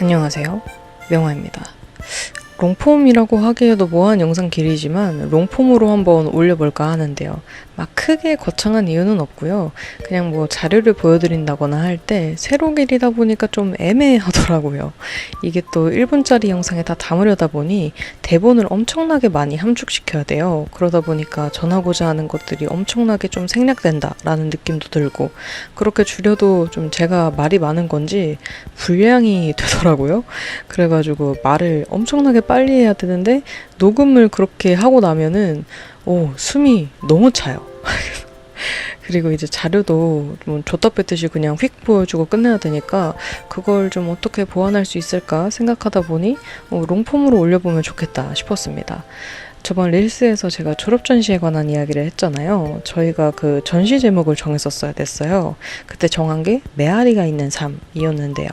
안녕하세요. 명화입니다. 롱폼이라고 하기에도 뭐한 영상 길이지만 롱폼으로 한번 올려볼까 하는데요. 막 크게 거창한 이유는 없고요. 그냥 뭐 자료를 보여드린다거나 할 때 세로 길이다 보니까 좀 애매하더라고요. 이게 또 1분짜리 영상에 다 담으려다 보니 대본을 엄청나게 많이 함축시켜야 돼요. 그러다 보니까 전하고자 하는 것들이 엄청나게 좀 생략된다라는 느낌도 들고 그렇게 줄여도 좀 제가 말이 많은 건지 불량이 되더라고요. 그래가지고 말을 엄청나게 빨리 해야 되는데 녹음을 그렇게 하고 나면은 오 숨이 너무 차요. 그리고 이제 자료도 좀 줬다 뺐듯이 그냥 휙 보여주고 끝내야 되니까 그걸 좀 어떻게 보완할 수 있을까 생각하다 보니 어, 롱폼으로 올려보면 좋겠다 싶었습니다. 저번 릴스에서 제가 졸업 전시에 관한 이야기를 했잖아요. 저희가 그 전시 제목을 정했었어야 됐어요. 그때 정한 게 메아리가 있는 삶이었는데요.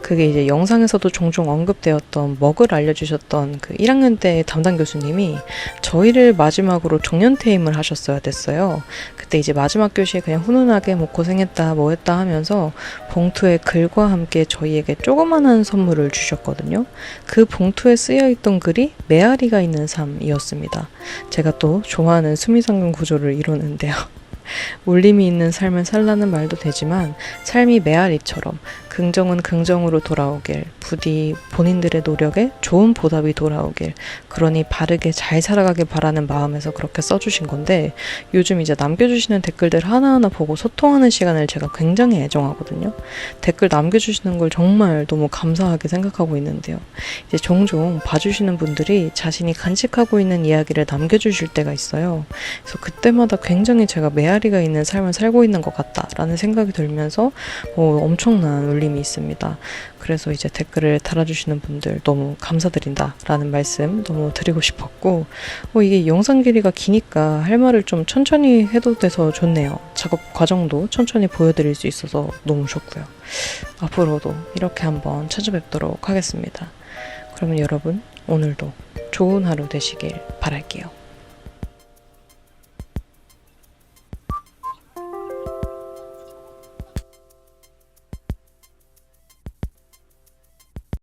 그게 이제 영상에서도 종종 언급되었던 먹을 알려주셨던 그 1학년 때 담당 교수님이 저희를 마지막으로 종년 퇴임을 하셨어야 됐어요. 그때 이제 마지막 교시에 그냥 훈훈하게 뭐 고생했다 뭐 했다 하면서 봉투에 글과 함께 저희에게 조그만한 선물을 주셨거든요. 그 봉투에 쓰여 있던 글이 메아리가 있는 삶이었 습니다. 제가 또 좋아하는 수미상관 구조를 이루는데요. 울림이 있는 삶을 살라는 말도 되지만 삶이 메아리처럼 긍정은 긍정으로 돌아오길 부디 본인들의 노력에 좋은 보답이 돌아오길 그러니 바르게 잘 살아가길 바라는 마음에서 그렇게 써주신 건데 요즘 이제 남겨주시는 댓글들 하나하나 보고 소통하는 시간을 제가 굉장히 애정하거든요. 댓글 남겨주시는 걸 정말 너무 감사하게 생각하고 있는데요. 이제 종종 봐주시는 분들이 자신이 간직하고 있는 이야기를 남겨주실 때가 있어요. 그래서 그때마다 굉장히 제가 메아리가 있는 삶을 살고 있는 것 같다라는 생각이 들면서 어, 엄청난 울림이 있습니다. 그래서 이제 댓 글을 달아주시는 분들 너무 감사드린다라는 말씀 너무 드리고 싶었고 어, 이게 영상 길이가 기니까 할 말을 좀 천천히 해도 돼서 좋네요. 작업 과정도 천천히 보여드릴 수 있어서 너무 좋고요. 앞으로도 이렇게 한번 찾아뵙도록 하겠습니다. 그러면 여러분 오늘도 좋은 하루 되시길 바랄게요.